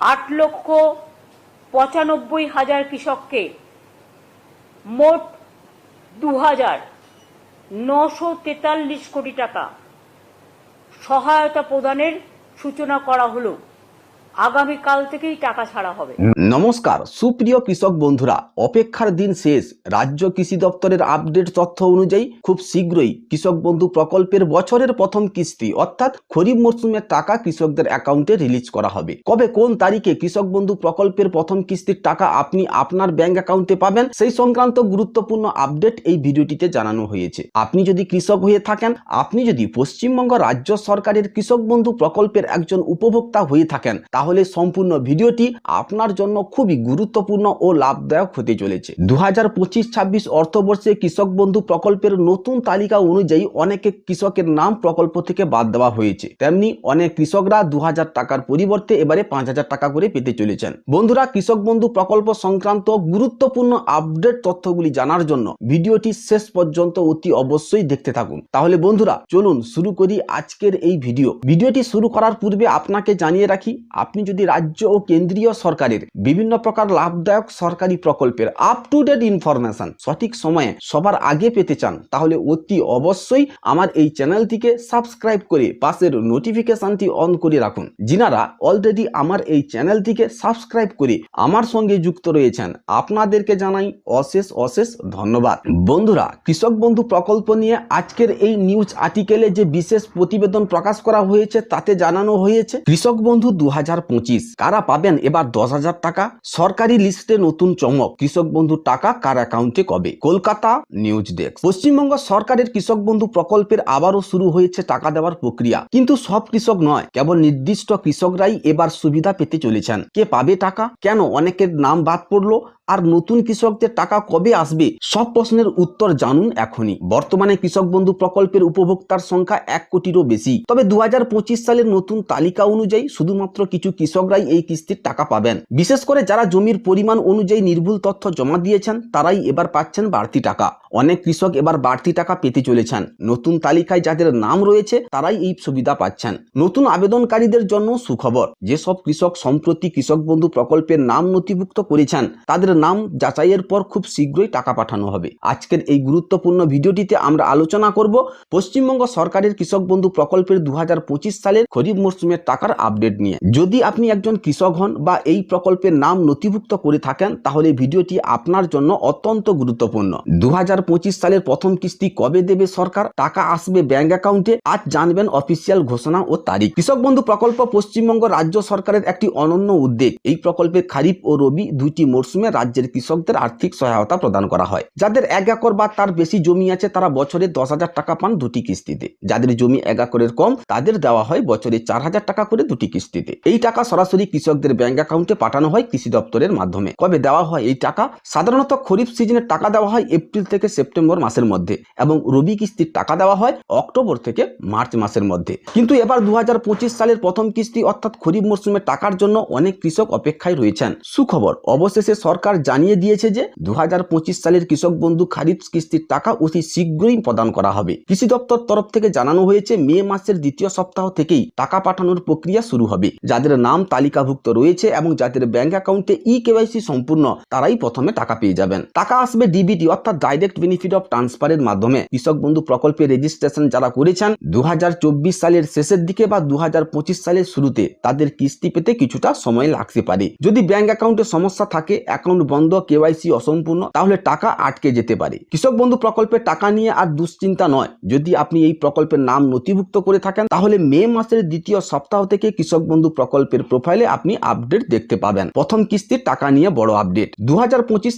আট লক্ষ পঁচানব্বই হাজার কৃষককে মোট দু হাজার নশো তেতাল্লিশ কোটি টাকা সহায়তা প্রদানের সূচনা করা হলো। আগামীকাল থেকেই টাকা ছাড়া হবে। নমস্কার, সুপ্রিয় কৃষক বন্ধুরা, অপেক্ষার দিন শেষ। রাজ্য কৃষি দপ্তরের আপডেট তথ্য অনুযায়ী খুব শীঘ্রই কৃষক বন্ধু প্রকল্পের বছরের প্রথম কিস্তি, অর্থাৎ খরিফ মরশুমের টাকা কৃষকদের অ্যাকাউন্টে রিলিজ করা হবে। কবে কোন তারিখে কৃষক বন্ধু প্রকল্পের প্রথম কিস্তির টাকা আপনি আপনার ব্যাংক অ্যাকাউন্টে পাবেন, সেই সংক্রান্ত গুরুত্বপূর্ণ আপডেট এই ভিডিওটিতে জানানো হয়েছে। আপনি যদি কৃষক হয়ে থাকেন, আপনি যদি পশ্চিমবঙ্গ রাজ্য সরকারের কৃষক বন্ধু প্রকল্পের একজন উপভোক্তা হয়ে থাকেন, তাহলে সম্পূর্ণ ভিডিওটি আপনার জন্য খুবই গুরুত্বপূর্ণ ও লাভদায়ক হতে চলেছে। দু হাজার পঁচিশ ছাব্বিশ অর্থবর্ষে কৃষক বন্ধু প্রকল্পের নতুন তালিকা অনুযায়ী অনেকে কৃষকের নাম প্রকল্প থেকে বাদ দেওয়া হয়েছে। তেমনি অনেক কৃষকরা দু হাজার টাকার পরিবর্তে এবারে পাঁচ হাজার টাকা করে পেতে চলেছেন। বন্ধুরা, কৃষক বন্ধু প্রকল্প সংক্রান্ত গুরুত্বপূর্ণ আপডেট তথ্যগুলি জানার জন্য ভিডিওটি শেষ পর্যন্ত অতি অবশ্যই দেখতে থাকুন। তাহলে বন্ধুরা, চলুন শুরু করি আজকের এই ভিডিও। ভিডিওটি শুরু করার পূর্বে আপনাকে জানিয়ে রাখি, আপনি যদি রাজ্য ও কেন্দ্রীয় সরকারের বিভিন্ন প্রকার লাভদায়ক সরকারি প্রকল্পের আপ টু ডেট ইনফরমেশন সঠিক সময়ে সবার আগে পেতে চান, তাহলে অতি অবশ্যই আমার এই চ্যানেলটিকে সাবস্ক্রাইব করে পাশের নোটিফিকেশনটি অন করে রাখুন। যিনারা অলরেডি আমার এই চ্যানেলটিকে সাবস্ক্রাইব করে আমার সঙ্গে যুক্ত রয়েছেন, আপনাদেরকে জানাই অশেষ অশেষ ধন্যবাদ। বন্ধুরা, কৃষক বন্ধু প্রকল্প নিয়ে আজকের এই নিউজ আর্টিকেলে যে বিশেষ প্রতিবেদন প্রকাশ করা হয়েছে, তাতে জানানো হয়েছে, কৃষক বন্ধু দু হাজার পঁচিশ কারা পাবেন? এবার দশ হাজার টাকা। সরকারি লিস্টে নতুন চমক। কৃষক বন্ধু টাকা কার অ্যাকাউন্টে কবে? Kolkata news desk. পশ্চিমবঙ্গ সরকারের কৃষক বন্ধু প্রকল্পের আবারও শুরু হয়েছে টাকা দেওয়ার প্রক্রিয়া। কিন্তু সব কৃষক নয়, কেবল নির্দিষ্ট কৃষকরাই এবার সুবিধা পেতে চলেছেন। কে পাবে টাকা? কেন? অনেকের নাম বাদ পড়ল। আর নতুন কৃষকদের টাকা কবে আসবে? সব প্রশ্নের উত্তর জানুন এখনই। বর্তমানে কৃষক বন্ধু প্রকল্পের উপভোক্তার সংখ্যা এক কোটিরও বেশি। তবে দু হাজার পঁচিশ সালের নতুন তালিকা অনুযায়ী শুধুমাত্র কিছু কৃষকরাই এই কিস্তির টাকা পাবেন। বিশেষ করে যারা জমির পরিমাণ অনুযায়ী নির্ভুল তথ্য জমা দিয়েছেন, তারাই এবার পাচ্ছেন বাড়তি টাকা। অনেক কৃষক এবার বাড়তি টাকা পেতে চলেছেন। নতুন তালিকায় যাদের নাম রয়েছে, তারাই এই সুবিধা পাচ্ছেন। নতুন আবেদনকারীদের জন্য সুখবর। যেসব কৃষক সম্প্রতি কৃষক বন্ধু প্রকল্পের নাম নথিভুক্ত করেছেন, তাদের নাম যাচাইয়ের পর খুব শীঘ্রই টাকা পাঠানো হবে। আজকের এই গুরুত্বপূর্ণ ভিডিওটিতে আমরা আলোচনা করব পশ্চিমবঙ্গ সরকারের কৃষক বন্ধু প্রকল্পের দুহাজার পঁচিশ সালের খরিফ মরশুমের টাকার আপডেট নিয়ে। যদি আপনি একজন কৃষক হন বা এই প্রকল্পের নাম নথিভুক্ত করে থাকেন, তাহলে ভিডিওটি আপনার জন্য অত্যন্ত গুরুত্বপূর্ণ। দু হাজার পঁচিশ সালের প্রথম কিস্তি কবে দেবে সরকার? টাকা আসবে ব্যাংক অ্যাকাউন্টে। আজ জানবেন অফিসিয়াল ঘোষণা ও তারিখ। কৃষক বন্ধু প্রকল্প পশ্চিমবঙ্গ রাজ্য সরকারের একটি অনন্য উদ্যোগ। এই প্রকল্পে খারিফ ও রবি দুইটি মরশুমে রাজ্যের কৃষকদের আর্থিক সহায়তা প্রদান করা হয়। যাদের এক একর বা তার বেশি জমি আছে, তারা বছরে দশ হাজার টাকা পান দুটি কিস্তিতে। যাদের জমি এক একরের কম, তাদের দেওয়া হয় বছরে চার হাজার টাকা করে দুটি কিস্তিতে। এই টাকা সরাসরি কৃষকদের ব্যাংক অ্যাকাউন্টে পাঠানো হয় কৃষি দপ্তরের মাধ্যমে। কবে দেওয়া হয় এই টাকা? সাধারণত খরিফ সিজনে টাকা দেওয়া হয় এপ্রিল থেকে সেপ্টেম্বর মাসের মধ্যে এবং রবি কিস্তির টাকা দেওয়া হয় অক্টোবর থেকে মার্চ মাসের মধ্যে। কিন্তু এবার দু হাজার পঁচিশ সালের প্রথম কিস্তি অর্থাৎ খরিফ মরশুমে টাকার জন্য অনেক কৃষক অপেক্ষায় রয়েছেন। সুখবর, অবশেষে সরকার জানিয়ে দিয়েছে যে দু হাজার পঁচিশ সালের কৃষক বন্ধু খারিফ কিস্তির টাকা অতি শীঘ্রই প্রদান করা হবে। কৃষি দপ্তর তরফ থেকে জানানো হয়েছে, মে মাসের দ্বিতীয় সপ্তাহ থেকেই টাকা পাঠানোর প্রক্রিয়া শুরু হবে। যাদের নাম তালিকাভুক্ত রয়েছে এবং যাদের ব্যাংক অ্যাকাউন্টে ই কেওয়াইসি সম্পূর্ণ, তারাই প্রথমে টাকা পেয়ে যাবেন। টাকা আসবে ডিবিটি অর্থাৎ ডাইরেক্ট বেনিফিট অফ ট্রান্সফারের মাধ্যমে। কৃষক বন্ধু প্রকল্পে রেজিস্ট্রেশন যারা করেছেন দু হাজার চব্বিশ সালের শেষের দিকে বা দু হাজার পঁচিশ সালের শুরুতে, তাদের কিস্তি পেতে কিছুটা সময় লাগতে পারে। যদি ব্যাংক অ্যাকাউন্টে সমস্যা থাকে, অ্যাকাউন্ট বন্ধ কেওয়াইসি অসম্পূর্ণ, তাহলে টাকা আটকে যেতে পারে। কৃষক বন্ধু প্রকল্পের টাকা নিয়ে আর দুশ্চিন্তা নয়। যদি আপনি এই প্রকল্পের নাম নথিভুক্ত করে থাকেন, তাহলে মে মাসের দ্বিতীয় সপ্তাহ থেকে কৃষক বন্ধু প্রকল্পের প্রোফাইলে আপনি আপডেট দেখতে পাবেন। প্রথম কিস্তির টাকা নিয়ে বড় আপডেট দু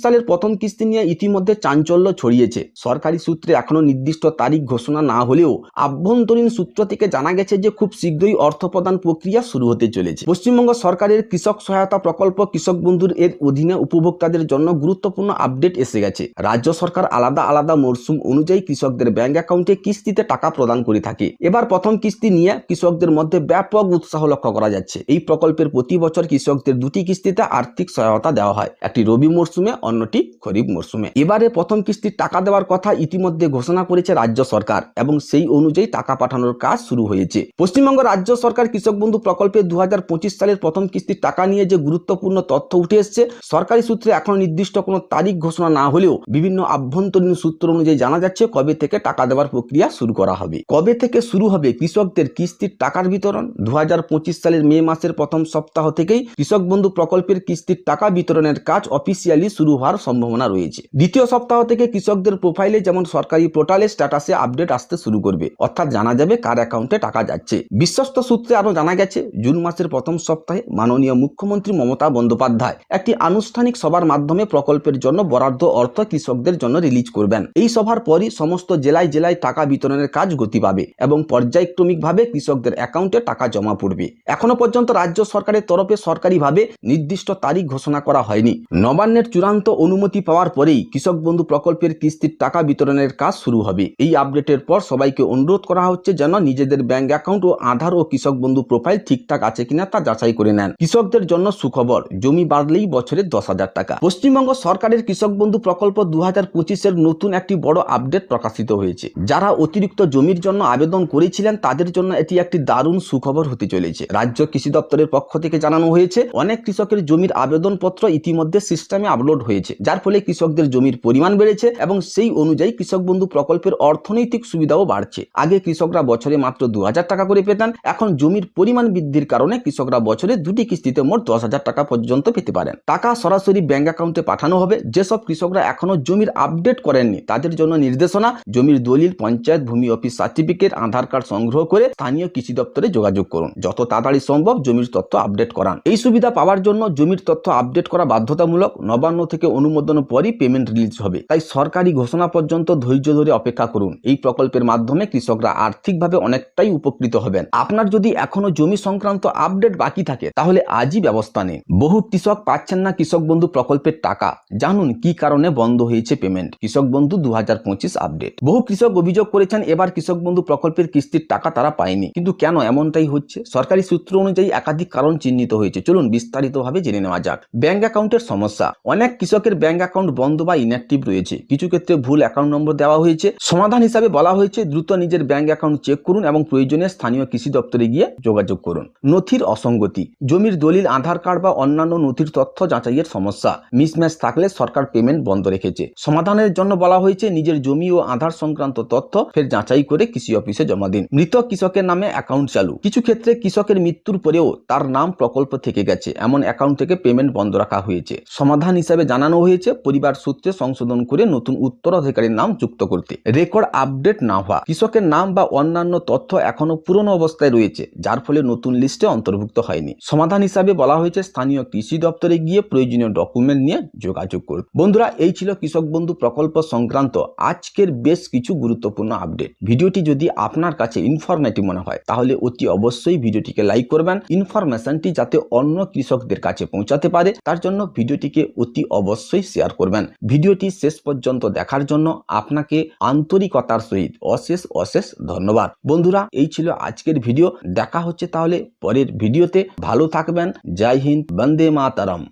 সালের প্রথম কিস্তি নিয়ে ইতিমধ্যে চাঞ্চল্য ছড়িয়েছে। সরকারি সূত্রে এখনও নির্দিষ্ট তারিখ ঘোষণা না হলেও আভ্যন্তরীণ সূত্র থেকে জানা গেছে যে খুব শীঘ্রই অর্থ প্রদান প্রক্রিয়া শুরু হতে চলেছে। পশ্চিমবঙ্গ সরকারের কৃষক সহায়তা প্রকল্প কৃষক বন্ধুর এর অধীনে উপভোক্তাদের জন্য গুরুত্বপূর্ণ আপডেট এসে গেছে। রাজ্য সরকার আলাদা আলাদা মরশুম অনুযায়ী কৃষকদের ব্যাংক অ্যাকাউন্টে কিস্তিতে টাকা প্রদান করে থাকে। এবার প্রথম কিস্তি নিয়ে কৃষকদের মধ্যে ব্যাপক উৎসাহ লক্ষ্য করা যাচ্ছে। এই প্রকল্পের প্রতি বছর কৃষকদের দুটি কিস্তিতে আর্থিক সহায়তা দেওয়া হয়। একটি রবি মরশুমে অন্যটি খরিফ মরশুমে এবারে প্রথম কিস্তির টাকা দেওয়ার কথা ইতিমধ্যে ঘোষণা করেছে রাজ্য সরকার এবং সেই অনুযায়ী টাকা পাঠানোর কাজ শুরু হয়েছে। পশ্চিমবঙ্গ রাজ্য সরকার কৃষক বন্ধু প্রকল্পে দু হাজার পঁচিশ সালের প্রথম কিস্তির টাকা নিয়ে যে গুরুত্বপূর্ণ তথ্য উঠে এসছে, সরকারি সূত্রে এখনও নির্দিষ্ট কোনো তারিখ ঘোষণা না হলেও বিভিন্ন আভ্যন্তরীণ সূত্র অনুযায়ী জানা যাচ্ছে কবে থেকে টাকা দেওয়ার প্রক্রিয়া শুরু করা হবে। কবে থেকে শুরু হবে কৃষকদের কিস্তির টাকার বিতরণ? দুহাজার পঁচিশ সালের মে মাসের প্রথম সপ্তাহ থেকেই কৃষক বন্ধু প্রকল্পের কিস্তির টাকা বিতরণের কাজ অফিসিয়ালি শুরু হওয়ার সম্ভাবনা রয়েছে। দ্বিতীয় সপ্তাহ থেকে কৃষকদের প্রোফাইলে যেমন সরকারি পোর্টালে স্ট্যাটাসে আপডেট আসতে শুরু করবে। অর্থাৎ জানা যাবে কার অ্যাকাউন্টে টাকা যাচ্ছে। বিশ্বস্ত সূত্রে আরও জানা গেছে, জুন মাসের প্রথম সপ্তাহে মাননীয় মুখ্যমন্ত্রী মমতা বন্দ্যোপাধ্যায় একটি আনুষ্ঠানিক সভার মাধ্যমে প্রকল্পের জন্য বরাদ্দ অর্থ কৃষকদের জন্য রিলিজ করবেন। এই সভার পরই সমস্ত জেলায় জেলায় টাকা বিতরণের কাজ গতি পাবে এবং পর্যায়ক্রমিকভাবে কৃষকদের অ্যাকাউন্টে টাকা জমা পড়বে। এখনও পর্যন্ত রাজ্য সরকারের তরফে সরকারিভাবে নির্দিষ্ট তারিখ ঘোষণা করা হয়নি। নবান্নের চূড়ান্ত অনুমতি পাওয়ার পরেই কৃষক বন্ধু প্রকল্পের কিস্তির টাকা বিতরণের কাজ শুরু হবে। এই আপডেটের পর সবাইকে অনুরোধ করা হচ্ছে যেন নিজেদের ব্যাংক অ্যাকাউন্ট ও আধার ও কৃষক বন্ধু প্রোফাইল ঠিকঠাক আছে কিনা তা যাচাই করে নেন। কৃষকদের জন্য সুখবর, জমি বাড়লেই বছরে দশ হাজার টাকা। পশ্চিমবঙ্গ সরকারের কৃষক বন্ধু প্রকল্প দু হাজার পঁচিশের নতুন একটি বড় আপডেট প্রকাশিত হয়েছে। যারা অতিরিক্ত জমির জন্য আবেদন করেছিলেন, তাদের জন্য এটি একটি দারুণ সুখবর হতে চলেছে। রাজ্য কৃষি দপ্তরের পক্ষ থেকে জানানো হয়েছে, অনেক কৃষকের জমির আবেদনপত্র ইতিমধ্যে সিস্টেমে আপলোড হয়েছে, যার ফলে কৃষকদের জমির পরিমাণ বেড়েছে এবং সেই অনুযায়ী কৃষক বন্ধু প্রকল্পের অর্থনৈতিক সুবিধাও বাড়ছে। আগে কৃষকরা বছরে মাত্র দু হাজার টাকা করে পেতেন, এখন জমির পরিমাণ বৃদ্ধির কারণে কৃষকরা বছরে দুটি কিস্তিতে মোট দশ হাজার টাকা পর্যন্ত পেতে পারেন। টাকা সরাসরি ব্যাংক অ্যাকাউন্টে পাঠানো হবে। যেসব কৃষকরা এখনও জমির আপডেট করেননি, তাদের জন্য নির্দেশনা, জমির দলিল, পঞ্চায়েত ভূমি অফিস সার্টিফিকেট, আধার কার্ড সংগ্রহ করে স্থানীয় কৃষি দপ্তরে যোগাযোগ করুন। যত তাড়াতাড়ি সম্ভব জমির তথ্য আপডেট করান। এই সুবিধা পাওয়ার জন্য জমির তথ্য আপডেট করা বাধ্যতামূলক, নবান্ন থেকে অনুমোদন পরই পেমেন্ট রিলিজ হবে। তাই সরকারি ঘোষণা পর্যন্ত ধৈর্য ধরে অপেক্ষা করুন। এই প্রকল্পের মাধ্যমে কৃষকরা আর্থিকভাবে অনেকটাই উপকৃত হবেন। আপনার যদি এখনও জমি সংক্রান্ত আপডেট বাকি থাকে, তাহলে আজই ব্যবস্থা নিন। বহু কৃষক পাচ্ছেন না কৃষক বন্ধু প্রকল্পের টাকা। জানুন কি কারণে বন্ধ হয়েছে পেমেন্ট কৃষক বন্ধু দু হাজার পঁচিশ আপডেট বহু কৃষক অভিযোগ করেছেন, এবার কৃষক বন্ধু প্রকল্পের কিস্তির টাকা তারা পায়নি। কিন্তু কেন এমনটাই হচ্ছে? সরকারি সূত্র অনুযায়ী একাধিক কারণ চিহ্নিত হয়েছে। চলুন বিস্তারিতভাবে জেনে নেওয়া যাক। ব্যাংক অ্যাকাউন্টের সমস্যা। অনেক কৃষকের ব্যাংক অ্যাকাউন্ট বন্ধ বা ইনঅ্যাক্টিভ রয়েছে। কিছু ক্ষেত্রে ভুল অ্যাকাউন্ট নম্বর দেওয়া হয়েছে। সমাধান হিসাবে বলা হয়েছে, দ্রুত নিজের ব্যাংক অ্যাকাউন্ট চেক করুন এবং প্রয়োজনে স্থানীয় কৃষি দপ্তরে গিয়ে যোগাযোগ করুন। নথির অসঙ্গতি। জমির দলিল, আধার কার্ড বা অন্যান্য নথির তথ্য যাচাইয়ের সমস্যা। মিসম্যাচ থাকলে সরকার পেমেন্ট বন্ধ রেখেছে। সমাধানের জন্য বলা হয়েছে, নিজের জমি ও আধার সংক্রান্ত তথ্য ফের যাচাই করে কৃষি অফিসে জমা দিন। মৃত কৃষকের নামে অ্যাকাউন্ট চালু। কিছু ক্ষেত্রে কৃষকের মৃত্যুর পরেও তার নাম প্রকল্প থেকে গেছে। এমন অ্যাকাউন্ট থেকে পেমেন্ট বন্ধ রাখা হয়েছে। সমাধান হিসাবে জানানো হয়েছে, পরিবার সূত্রে সংশোধন করে নতুন উত্তরাধিকারীর নাম যুক্ত করতে। রেকর্ড আপডেট না হওয়া। কৃষকের নাম বা অন্যান্য তথ্য এখনও পুরনো অবস্থায় রয়েছে, যার ফলে নতুন লিস্টে অন্তর্ভুক্ত হয়নি। সমাধান হিসাবে বলা হয়েছে, স্থানীয় কৃষি দপ্তরে গিয়ে প্রয়োজনীয় ডকুমেন্ট নিয়ে যোগাযোগ করুন। বন্ধুরা, এই ছিল কৃষক বন্ধু প্রকল্প সংক্রান্ত আজকের বেশ কিছু গুরুত্বপূর্ণ আপডেট ভিডিওটি যদি আপনার কাছে ইনফরমেটিভ মনে হয়, তাহলে অতি অবশ্যই ভিডিওটিকে লাইক করবেন ইনফরমেশনটি যাতে অন্য কৃষকদের কাছে পৌঁছাতে পারে, তার জন্য ভিডিওটিকে অতি অবশ্যই শেয়ার করবেন। ভিডিওটি শেষ পর্যন্ত দেখার জন্য আপনাকে আন্তরিকতার সহিত অশেষ অশেষ ধন্যবাদ। বন্ধুরা, এই ছিল আজকের ভিডিও। দেখা হচ্ছে তাহলে পরের ভিডিওতে। ভালো থাকবেন। জয় হিন্দ, বন্দে মাতারম।